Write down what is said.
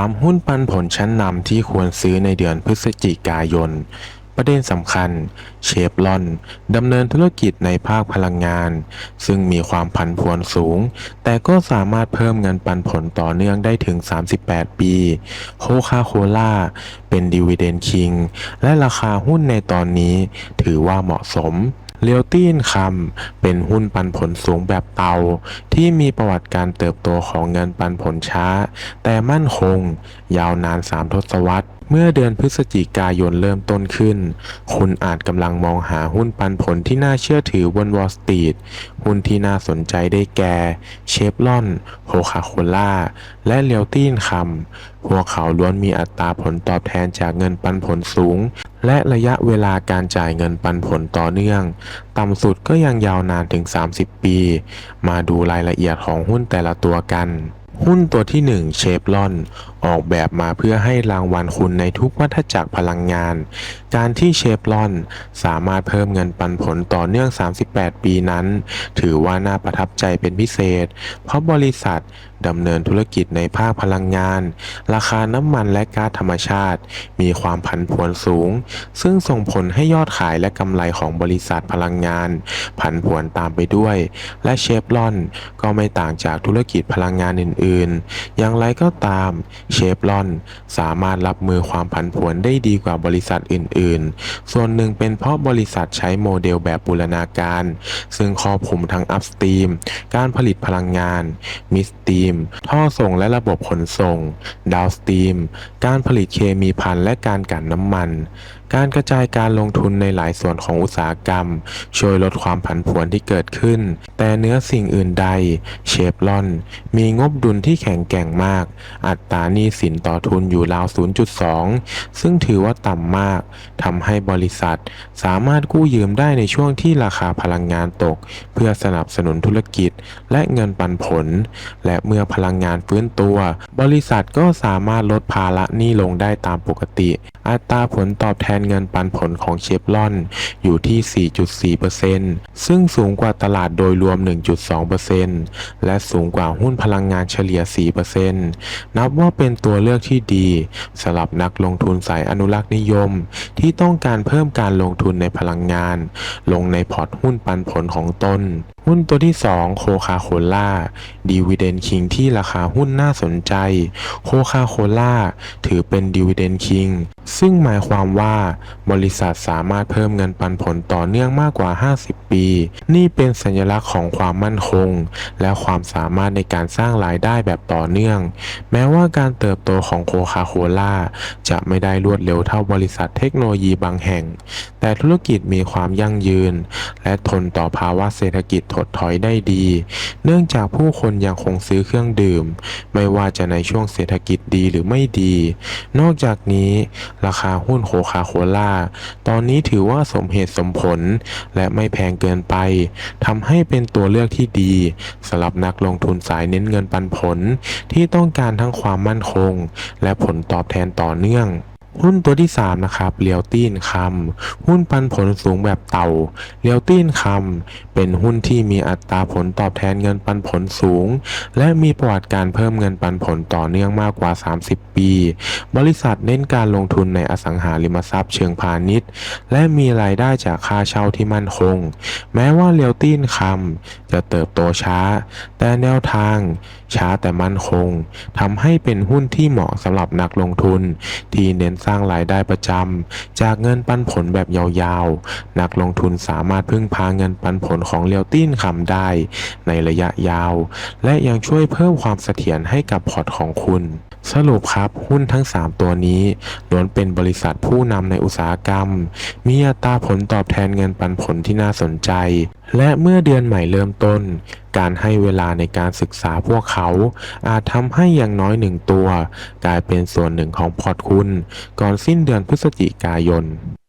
3 หุ้นปันผลชั้นนำที่ควรซื้อในเดือนพฤศจิกายน ประเด็นสำคัญ เชฟลอนดำเนินธุรกิจในภาคพลังงาน ซึ่งมีความผันผวนสูง แต่ก็สามารถเพิ่มเงินปันผลต่อเนื่องได้ถึง 38 ปี โคคาโคล่าเป็นดีเวเดนคิง และราคาหุ้นในตอนนี้ถือว่าเหมาะสม เรียวตี้นคำเป็นหุ้นปันผลสูงแบบเตา ที่มีประวัติการเติบโตของเงินปันผลช้า แต่มั่นคง ยาวนาน 3 ทศวรรษ เมื่อเดือนพฤศจิกายนเริ่มต้นขึ้น คุณอาจกำลังมองหาหุ้นปันผลที่น่าเชื่อถือบนวอลสตรีทหุ้นที่น่าสนใจได้แก่เชฟลอนโคคาโคล่าและเรียวตี้นคำพวกเขาล้วนมีอัตราผลตอบแทนจากเงินปันผลสูง และระยะเวลาการจ่ายเงินปันผลต่อเนื่อง ต่ำสุดก็ยังยาวนานถึง 30 ปี มาดูรายละเอียดของหุ้นแต่ละตัวกันหุ้นตัวที่ 1 เชฟลอน ออกแบบมาเพื่อให้รางวัลคุณในทุกวัฏจักรพลังงาน การที่เชฟลอนสามารถเพิ่มเงินปันผลต่อเนื่อง 38 ปีนั้น ถือว่าน่าประทับใจเป็นพิเศษ เพราะบริษัทดำเนินธุรกิจในภาคพลังงาน ราคาน้ำมันและก๊าซธรรมชาติ มีความผันผวนสูง ซึ่งส่งผลให้ยอดขายและกำไรของบริษัทพลังงาน ผันผวนตามไปด้วย และเชฟลอนก็ไม่ต่างจากธุรกิจพลังงานอื่นๆ อย่างไรก็ตามเชฟลอน สามารถรับมือความผันผวนได้ดีกว่าบริษัทอื่น ๆ ส่วนหนึ่งเป็นเพราะบริษัทใช้โมเดลแบบบูรณาการ ซึ่งครอบคลุมทั้งอัพสตรีม การผลิตพลังงาน มิสตรีม ท่อส่งและระบบขนส่ง ดาวสตรีม การผลิตเคมีภัณฑ์และการกลั่นน้ำมัน การกระจายการลงทุนในหลายส่วนของอุตสาหกรรม ช่วยลดความผันผวนที่เกิดขึ้น แต่เนื้อสิ่งอื่นใด เชฟลอน มีงบดุลที่แข็งแกร่งมาก อัตราหนี้สินต่อทุนอยู่ราว 0.2 ซึ่งถือว่าต่ำมากทำให้บริษัทสามารถกู้ยืมได้ในช่วงที่ราคาพลังงานตก เพื่อสนับสนุนธุรกิจและเงินปันผล และเมื่อพลังงานฟื้นตัว บริษัทก็สามารถลดภาระหนี้ลงได้ตามปกติ อัตราผลตอบแทนเงินปันผลของเชฟลอนอยู่ที่ 4.4%ซึ่งสูงกว่าตลาดโดยรวม 1.2%และสูงกว่าหุ้นพลังงานเฉลี่ย 4%นับว่าเป็นตัวเลือกที่ดีสำหรับนักลงทุนสายอนุรักษ์นิยม ที่ต้องการเพิ่มการลงทุนในพลังงาน ลงในพอร์ตหุ้นปันผลของตนหุ้นตัวที่ 2 โคคาโคล่าดีว i เดนคิงที่ราคาหุ้นน่าสนใจ โคคาโคล่าถือเป็นดีว i เดนคิงซึ่งหมายความว่าบริษัทสามารถเพิ่มเงินปันผลต่อเนื่องมากกว่า 50 ปี นี่เป็นสัญลักษณ์ของความมั่นคง และความสามารถในการสร้างรายได้แบบต่อเนื่อง แม้ว่าการเติบโตของโคคาโคล่าจะไม่ได้รวดเร็วเท่าบริษัทเทคโนโลยีบางแห่ง แต่ธุรกิจมีความยั่งยืน และทนต่อภาวะเศรษฐกิจถดถอยได้ดี เนื่องจากผู้คนยังคงซื้อเครื่องดื่ม ไม่ว่าจะในช่วงเศรษฐกิจดีหรือไม่ดี นอกจากนี้ ราคาหุ้นโคคาโคล่าตอนนี้ถือว่าสมเหตุสมผล และไม่แพงเกินไปทำให้เป็นตัวเลือกที่ดีสำหรับนักลงทุนสายเน้นเงินปันผล ที่ต้องการทั้งความมั่นคง และผลตอบแทนต่อเนื่อง หุ้นตัวที่ 3 นะครับเรียวตี้นคำหุ้นปันผลสูงแบบเต่าเรียวตี้นคำเป็นหุ้นที่มีอัตราผลตอบแทนเงินปันผลสูง และมีประวัติการเพิ่มเงินปันผลต่อเนื่องมากกว่า 30 ปี บริษัทเน้นการลงทุนในอสังหาริมทรัพย์เชิงพาณิชย์ และมีรายได้จากค่าเช่าที่มั่นคง แม้ว่าเรียวตี้นคำจะเติบโตช้า แต่แนวทาง ช้าแต่มั่นคงทำให้เป็นหุ้นที่เหมาะสำหรับนักลงทุน ที่เน้นสร้างรายได้ประจำจากเงินปันผลแบบยาวๆ นักลงทุนสามารถพึ่งพาเงินปันผลของเรียวตี้นคำได้ ในระยะยาว และยังช่วยเพิ่มความเสถียรให้กับพอร์ตของคุณ สรุปครับหุ้นทั้ง 3 ตัวนี้ล้วนเป็นบริษัทผู้นำในอุตสาหกรรม มีอัตราผลตอบแทนเงินปันผลที่น่าสนใจ และเมื่อเดือนใหม่เริ่มต้น การให้เวลาในการศึกษาพวกเขา อาจทำให้อย่างน้อยหนึ่งตัว กลายเป็นส่วนหนึ่งของพอร์ตคุณ ก่อนสิ้นเดือนพฤศจิกายน